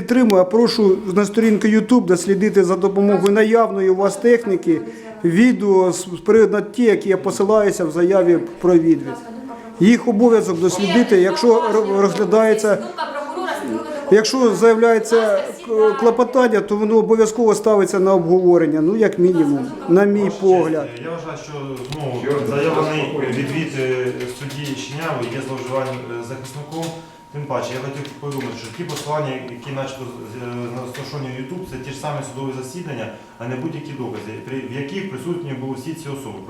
Підтримую, а прошу на сторінку YouTube дослідити за допомогою наявної у вас техніки відео з приводу на ті, які я посилаюся в заяві про відвід. Їх обов'язок дослідити, якщо розглядається, якщо заявляється клопотання, то воно обов'язково ставиться на обговорення, ну як мінімум, на мій погляд. Я вважаю, що знову заявлений відвід е, судді Щенявої є зловживанням е, захисником. Тим паче, я хотів повідомити, що ті посилання, які начебто е, розташовані в YouTube, це ті ж самі судові засідання, а не будь-які докази, в яких присутні були всі ці особи.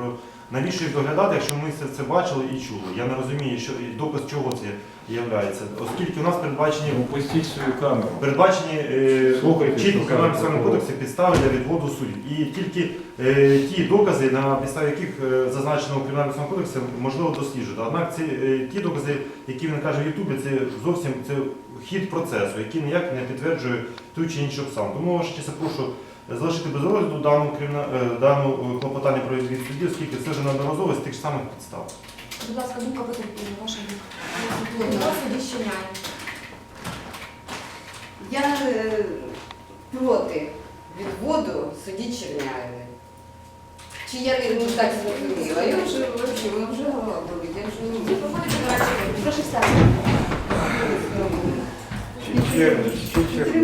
Навіщо їх доглядати, якщо ми все це бачили і чули? Я не розумію, що доказ чого це являється, оскільки у нас передбачені Упустіть свою камеру. Передбачені е, Слухайте, чітко в що кажуть прокурор. кодексі підстави для відводу суддів. І тільки е, ті докази, на підставі яких е, зазначено у Кримінальному кодексі, можливо досліджувати. Однак ці, е, ті докази, які він каже в Ютубі, це зовсім це хід процесу, який ніяк не підтверджує ту чи іншу обставину. Тому честь, прошу залишити без розгляду дану, криміна- е, дану е, клопотання про відвід судді, оскільки це вже неодноразово з тих ж самих підстав. Будь ласка, думка потерпіла, ваша думка. Собі щиняє? Я е, проти відводу судді Черняєвої. Чи я не так зрозуміла? Я вже взагалі, вона вже болить, я вже не Ви можу. Прошу черг, ще черг.